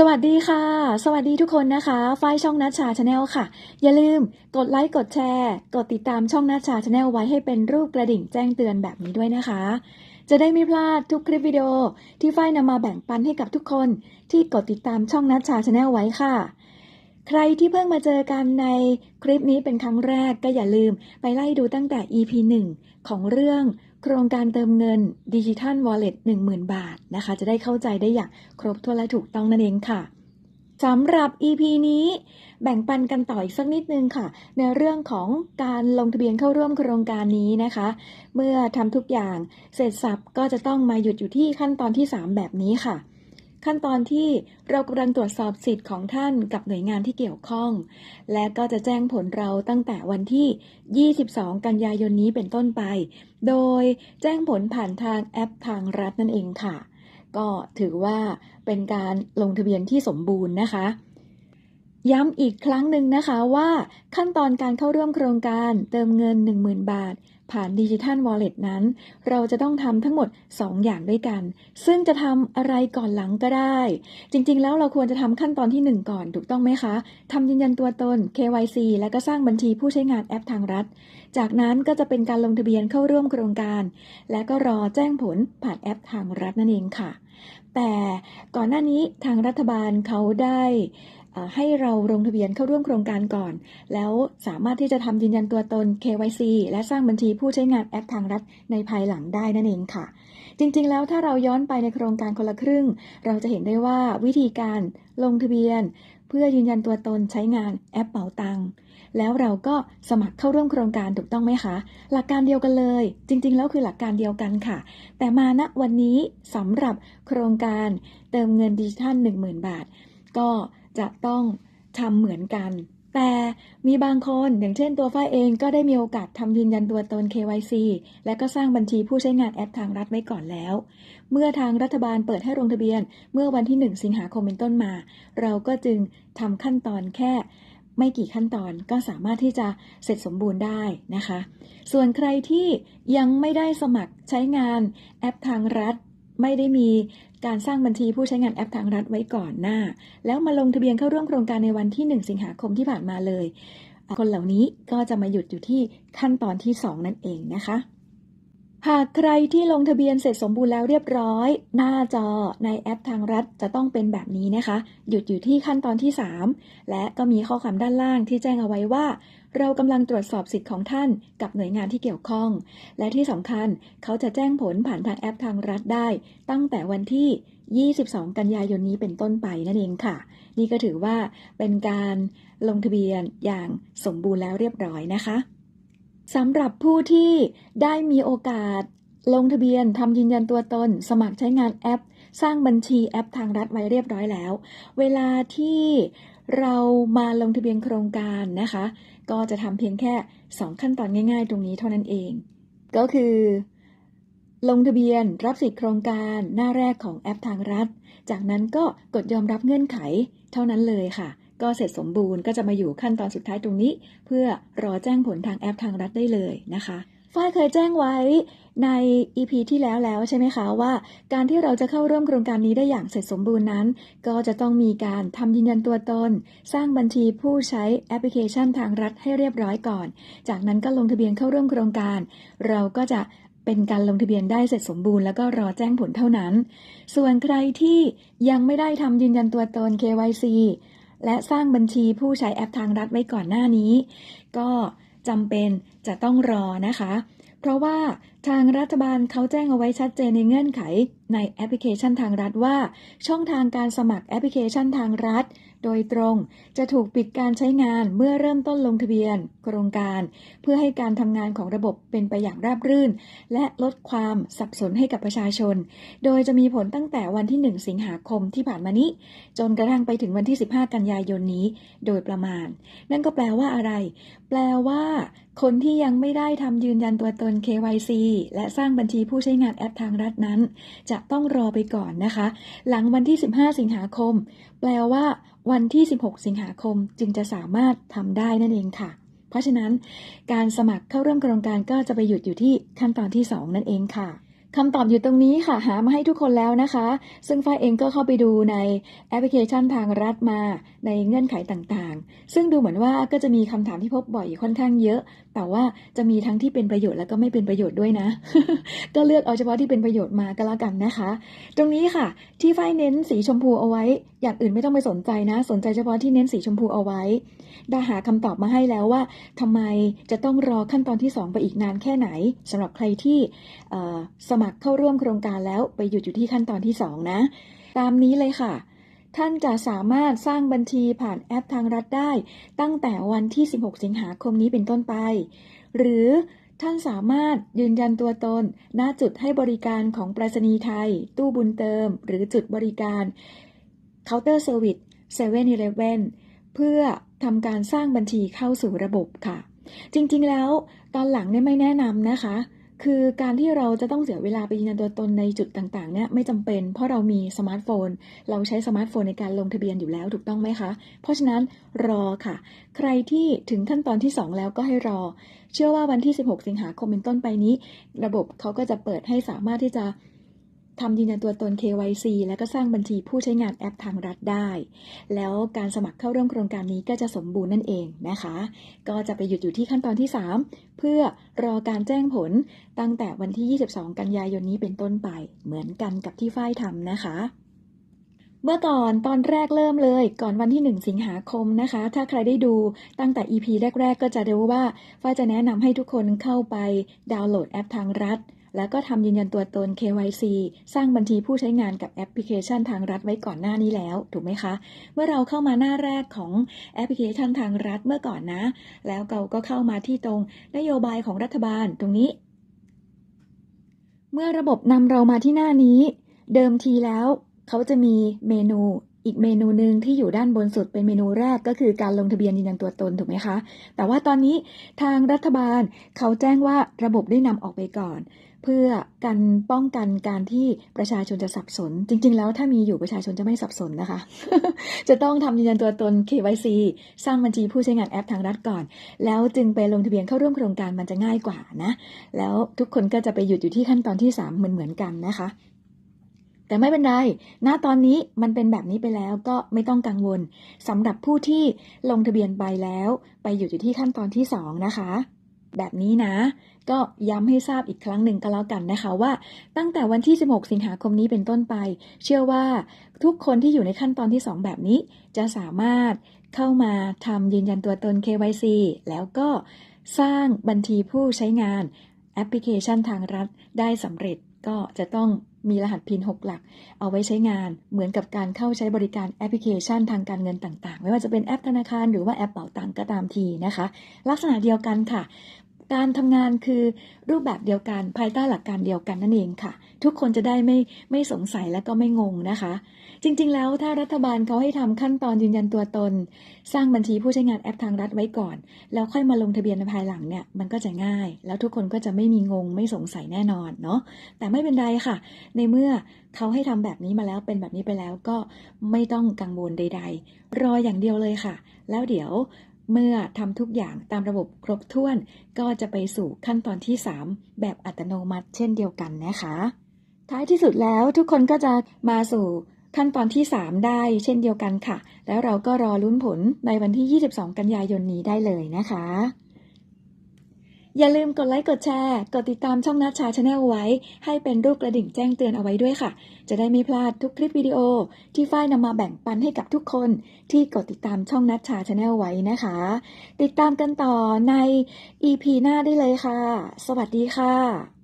สวัสดีค่ะ สวัสดีทุกคนนะคะฝ้ายช่องนัชชาชาแนลค่ะ อย่าลืมกดไลค์กดแชร์ กดติดตามช่องนัชชาชาแนลไว้ให้เป็นรูปกระดิ่งแจ้งเตือนแบบนี้ด้วยนะคะ จะได้ไม่พลาดทุกคลิปวิดีโอ ที่ฝ้ายนำมาแบ่งปันให้กับทุกคนที่กดติดตามช่องนัชชาชาแนลไว้ค่ะ ใครที่เพิ่งมาเจอกันในคลิปนี้เป็นครั้งแรกก็อย่าลืมไปไล่ดูตั้งแต่ EP 1 ของเรื่อง โครงการเติมเงินดิจิทัล Wallet 10,000 บาทนะคะ จะได้เข้าใจได้อย่างครบถ้วนและถูกต้องนั่นเองค่ะสำหรับ EP นี้แบ่งปันกันต่ออีกสักนิดนึงค่ะ ในเรื่องของการลงทะเบียนเข้าร่วมโครงการนี้นะคะ เมื่อทำทุกอย่างเสร็จสับก็จะต้องมาหยุดอยู่ที่ขั้นตอนที่ 3 แบบนี้ค่ะ ขั้นตอนที่เรากำลังตรวจสอบสิทธิ์ของท่านกับหน่วยงานที่เกี่ยวข้อง และก็จะแจ้งผลเราตั้งแต่วันที่ 22 กันยายนนี้เป็นต้นไป โดยแจ้งผลผ่านทางแอปทางรัฐนั่นเองค่ะ ก็ถือว่าเป็นการลงทะเบียนที่สมบูรณ์นะคะ ย้ำอีกครั้งหนึ่งนะคะว่าขั้นตอนการเข้าร่วมโครงการเติมเงิน 10,000 บาท ผ่านดิจิทัลวอลเล็ตนั้น เราจะต้องทำทั้งหมด 2 อย่างด้วยกัน ซึ่งจะทำอะไรก่อนหลังก็ได้ จริงๆ แล้วเราควรจะทำขั้นตอนที่ 1 ก่อนถูกต้องไหมคะทำยืนยันตัวตน KYC และก็สร้างบัญชีผู้ใช้งานแอปทางรัฐ จากนั้นก็จะเป็นการลงทะเบียนเข้าร่วมโครงการ และก็รอแจ้งผลผ่านแอปทางรัฐนั่นเองค่ะ แต่ก่อนหน้านี้ทางรัฐบาลเขาได้ ให้เราลงทะเบียนเข้าร่วมโครงการก่อน แล้วสามารถที่จะทำยืนยันตัวตน KYC และสร้างบัญชีผู้ใช้งานแอปทางรัฐในภายหลังได้นั่นเองค่ะ จริงๆ แล้วถ้าเราย้อนไปในโครงการคนละครึ่ง เราจะเห็นได้ว่าวิธีการลงทะเบียน เพื่อยืนยันตัวตนใช้งานแอปเป๋าตังแล้วเราก็สมัครเข้าร่วมโครงการถูกต้องไหมคะ หลักการเดียวกันเลย จริง ๆ แล้วคือหลักการเดียวกันค่ะ แต่มาณวันนี้สำหรับโครงการเติมเงินดิจิทัล10,000 บาท ก็ จะต้องทำเหมือนกัน แต่มีบางคนอย่างเช่นตัวฝ้ายเองก็ได้มีโอกาสทำยืนยันตัวตน KYC และก็สร้างบัญชีผู้ใช้งานแอปทางรัฐไว้ก่อนแล้ว เมื่อทางรัฐบาลเปิดให้ลงทะเบียน เมื่อวันที่ 1 สิงหาคมเป็นต้นมา เราก็จึงทำขั้นตอนแค่ไม่กี่ขั้นตอนก็สามารถที่จะเสร็จสมบูรณ์ได้นะคะ ส่วนใครที่ยังไม่ได้สมัครใช้งานแอปทางรัฐ ไม่ได้มีการสร้างบัญชีผู้ใช้งานแอปทางรัฐไว้ก่อนหน้า แล้วมาลงทะเบียนเข้าร่วมโครงการในวันที่ 1 สิงหาคมที่ผ่านมาเลย คนเหล่านี้ก็จะมาหยุดอยู่ที่ขั้นตอนที่ 2 นั่นเองนะคะ หากใครที่ลงทะเบียนเสร็จสมบูรณ์แล้วเรียบร้อย หน้าจอในแอปทางรัฐจะต้องเป็นแบบนี้นะคะ หยุดอยู่ที่ขั้นตอนที่ 3 และก็มีข้อความด้านล่างที่แจ้งเอาไว้ว่า เรากำลังตรวจสอบสิทธิ์ของท่านกับหน่วยงานที่เกี่ยวข้อง และที่สำคัญเขาจะแจ้งผลผ่านทางแอปทางรัฐได้ ตั้งแต่วันที่ 22 กันยายนนี้เป็นต้นไปนั่นเองค่ะ นี่ก็ถือว่าเป็นการลงทะเบียนอย่างสมบูรณ์แล้วเรียบร้อยนะคะ สำหรับผู้ที่ได้มีโอกาสลงทะเบียนทำยืนยันตัวตน สมัครใช้งานแอป สร้างบัญชีแอปทางรัฐไว้เรียบร้อยแล้ว เวลาที่เรามาลงทะเบียนโครงการนะคะ ก็จะทำเพียงแค่ 2 ขั้นตอนง่าย ๆ ตรงนี้เท่านั้นเอง ก็คือ ลงทะเบียนรับสิทธิโครงการหน้าแรกของแอปทางรัฐ จากนั้นก็กดยอมรับเงื่อนไขเท่านั้นเลยค่ะ ก็เสร็จสมบูรณ์ก็จะมาอยู่ขั้นตอนสุดท้ายตรงนี้ เพื่อรอแจ้งผลทางแอปทางรัฐได้เลยนะคะฝ้ายเคยแจ้งไว้ใน EP ที่แล้วแล้วใช่ไหมคะว่า การที่เราจะเข้าร่วมโครงการนี้ได้อย่างเสร็จสมบูรณ์นั้น ก็จะต้องมีการทำยืนยันตัวตน สร้างบัญชีผู้ใช้แอปพลิเคชันทางรัฐให้เรียบร้อยก่อน จากนั้นก็ลงทะเบียนเข้าร่วมโครงการ เราก็จะเป็นการลงทะเบียนได้เสร็จสมบูรณ์แล้วก็รอแจ้งผลเท่านั้น ส่วนใครที่ยังไม่ได้ทำยืนยันตัวตน KYC และสร้างบัญชีผู้ใช้แอปทางรัฐไว้ก่อนหน้านี้ ก็จำเป็นจะต้องรอนะคะ เพราะว่าทางรัฐบาลเขาแจ้งเอาไว้ชัดเจนในเงื่อนไขในแอปพลิเคชันทางรัฐว่า ช่องทางการสมัครแอปพลิเคชันทางรัฐ โดยตรงจะถูกปิดการใช้งานเมื่อเริ่มต้นลงทะเบียนโครงการ เพื่อให้การทำงานของระบบเป็นไปอย่างราบรื่น และลดความสับสนให้กับประชาชน โดยจะมีผลตั้งแต่วันที่ 1 สิงหาคมที่ผ่านมานี้ จนกระทั่งไปถึงวันที่ 15 กันยายนนี้ โดยประมาณ นั่นก็แปลว่าอะไรแปลว่า คนที่ยังไม่ได้ทำยืนยันตัวตน KYC และสร้างบัญชีผู้ใช้งานแอปทางรัฐนั้น จะต้องรอไปก่อนนะคะ หลังวันที่ 15 สิงหาคม แปลว่า วันที่ 16 สิงหาคมจึงจะสามารถทำได้นั่นเองค่ะ เพราะฉะนั้น การสมัครเข้าร่วมโครงการก็จะไปหยุดอยู่ที่ขั้นตอนที่ 2 นั่นเองค่ะ คำตอบอยู่ตรงนี้ค่ะ หามาให้ทุกคนแล้วนะคะ ซึ่งฝ้ายเองก็เข้าไปดูในแอปพลิเคชันทางรัฐมาในเงื่อนไขต่างๆ ซึ่งดูเหมือนว่าก็จะมีคำถามที่พบบ่อยค่อนข้างเยอะ แต่ว่าจะมีทั้งที่เป็นประโยชน์แล้วก็ไม่เป็นประโยชน์ด้วยนะ ก็เลือกเอาเฉพาะที่เป็นประโยชน์มาก็แล้วกันนะคะ ตรงนี้ค่ะ ที่ฝ้ายเน้นสีชมพูเอาไว้ อย่างอื่นไม่ต้องไปสนใจนะ สนใจเฉพาะที่เน้นสีชมพูเอาไว้ด้หาคำตอบมาให้แล้วว่าทำไมจะต้องรอขั้นตอนที่ 2 ไปอีกนานแค่ไหนสำหรับใครที่สมัครเข้าร่วมโครงการแล้วไปหยุดอยู่ที่ขั้นตอนที่ 2 นะ ตามนี้เลยค่ะ ท่านจะสามารถสร้างบัญชีผ่านแอปทางรัฐได้ ตั้งแต่วันที่ 16 สิงหาคมนี้เป็นต้นไป หรือท่านสามารถยืนยันตัวตนณจุดให้บริการของไปรษณีย์ไทย ตู้บุญเติม หรือจุดบริการเคาน์เตอร์เซอร์วิสเซเว่นอีเลฟเว่นเพื่อทำการสร้างบัญชีเข้าสู่ระบบค่ะ จริงๆแล้วตอนหลังเนี่ยไม่แนะนำนะคะ คือการที่เราจะต้องเสียเวลาไปยืนยันตัวตนในจุดต่างๆ เนี่ยไม่จำเป็น เพราะเรามีสมาร์ทโฟน เราใช้สมาร์ทโฟนในการลงทะเบียนอยู่แล้วถูกต้องไหมคะ เพราะฉะนั้นรอค่ะ ใครที่ถึงขั้นตอนที่ 2 แล้วก็ให้รอ เชื่อว่าวันที่ 16 สิงหาคมเป็นต้นไปนี้ ระบบเขาก็จะเปิดให้สามารถที่จะ ทำยืนยันตัวตน KYC แล้วก็สร้างบัญชีผู้ใช้งานแอปทางรัฐได้ แล้วการสมัครเข้าร่วมโครงการนี้ก็จะสมบูรณ์นั่นเองนะคะ ก็จะไปหยุดอยู่ที่ขั้นตอนที่ 3 เพื่อรอการแจ้งผลตั้งแต่วันที่ 22 กันยายนนี้เป็นต้นไปเหมือนกันกับที่ฝ้ายทำนะคะเมื่อก่อนตอนแรกเริ่มเลย ก่อนวันที่ 1 สิงหาคมนะคะ ถ้าใครได้ดูตั้งแต่ EP แรก ๆ ก็จะรู้ว่าฝ้ายจะแนะนำให้ทุกคนเข้าไปดาวน์โหลดแอปทางรัฐ แล้วก็ทำยืนยันตัวตน KYC สร้างบัญชีผู้ใช้งานกับแอปพลิเคชันทางรัฐไว้ก่อนหน้านี้แล้ว ถูกไหมคะ เมื่อเราเข้ามาหน้าแรกของแอปพลิเคชันทางรัฐเมื่อก่อนนะ แล้วเราก็เข้ามาที่ตรงนโยบายของรัฐบาลตรงนี้ เมื่อระบบนำเรามาที่หน้านี้ เดิมทีแล้ว เขาจะมีเมนูอีกเมนูหนึ่งที่อยู่ด้านบนสุดเป็นเมนูแรกก็คือการลงทะเบียนยืนยันตัวตนถูกไหมคะ แต่ว่าตอนนี้ทางรัฐบาลเขาแจ้งว่าระบบได้นำออกไปก่อน เพื่อการป้องกันการที่ประชาชนจะสับสน จริง ๆ แล้วถ้ามีอยู่ประชาชนจะไม่สับสนนะคะ จะต้องทำยืนยันตัวตน KYC สร้างบัญชีผู้ใช้งานแอปทางรัฐก่อน แล้วจึงไปลงทะเบียนเข้าร่วมโครงการมันจะง่ายกว่านะ แล้วทุกคนก็จะไปหยุดอยู่ที่ขั้นตอนที่ 3 เหมือนเหมือนๆกันนะคะแต่ไม่เป็นไร ณ ตอนนี้มันเป็นแบบนี้ไปแล้วก็ไม่ต้องกังวลสำหรับผู้ที่ลงทะเบียนไปแล้ว ไปหยุดอยู่ที่ขั้นตอนที่ 2 นะคะ แบบนี้นะ ก็ย้ำให้ทราบอีกครั้งหนึ่งก็แล้วกันนะคะว่า ตั้งแต่วันที่ 16 สิงหาคมนี้เป็นต้นไป เชื่อว่าทุกคนที่อยู่ในขั้นตอนที่ 2 แบบนี้ จะสามารถเข้ามาทำยืนยันตัวตน KYC แล้วก็สร้างบัญชีผู้ใช้งานแอปพลิเคชันทางรัฐได้สำเร็จก็จะต้อง มีรหัสพิน 6 หลัก เอาไว้ใช้งานเหมือนกับการเข้าใช้บริการแอปพลิเคชันทางการเงินต่างๆ ไม่ว่าจะเป็นแอปธนาคารหรือว่าแอปเป๋าตังก็ตามทีนะคะ ลักษณะเดียวกันค่ะ การทำงานคือรูปแบบเดียวกันภายใต้หลักการเดียวกันนั่นเองค่ะ ทุกคนจะได้ไม่ไม่สงสัยและก็ไม่งงนะคะ จริงๆ แล้วถ้ารัฐบาลเขาให้ทำขั้นตอนยืนยันตัวตน สร้างบัญชีผู้ใช้งานแอปทางรัฐไว้ก่อน แล้วค่อยมาลงทะเบียนในภายหลังเนี่ยมันก็จะง่าย แล้วทุกคนก็จะไม่มีงงไม่สงสัยแน่นอนเนาะแต่ไม่เป็นไรค่ะ ในเมื่อเขาให้ทำแบบนี้มาแล้วเป็นแบบนี้ไปแล้วก็ไม่ต้องกังวลใด ๆ รออย่างเดียวเลยค่ะ แล้วเดี๋ยว เมื่อทำทุกอย่างตามระบบครบถ้วน ก็จะไปสู่ขั้นตอนที่ 3 แบบอัตโนมัติเช่นเดียวกันนะคะ ท้ายที่สุดแล้วทุกคนก็จะมาสู่ขั้นตอนที่ 3 ได้เช่นเดียวกันค่ะ แล้วเราก็รอลุ้นผลในวันที่ 22 กันยายนนี้ได้เลยนะคะ อย่าลืมกดไลค์กดแชร์ กดติดตามช่องนัชชาชาแนลไว้ ให้เป็นรูปกระดิ่งแจ้งเตือนเอาไว้ด้วยค่ะ จะได้ไม่พลาดทุกคลิปวิดีโอ ที่ฝ้ายนำมาแบ่งปันให้กับทุกคนที่กดติดตามช่องนัชชาชาแนลไว้นะคะ ติดตามกันต่อใน EP หน้าได้เลยค่ะ สวัสดีค่ะ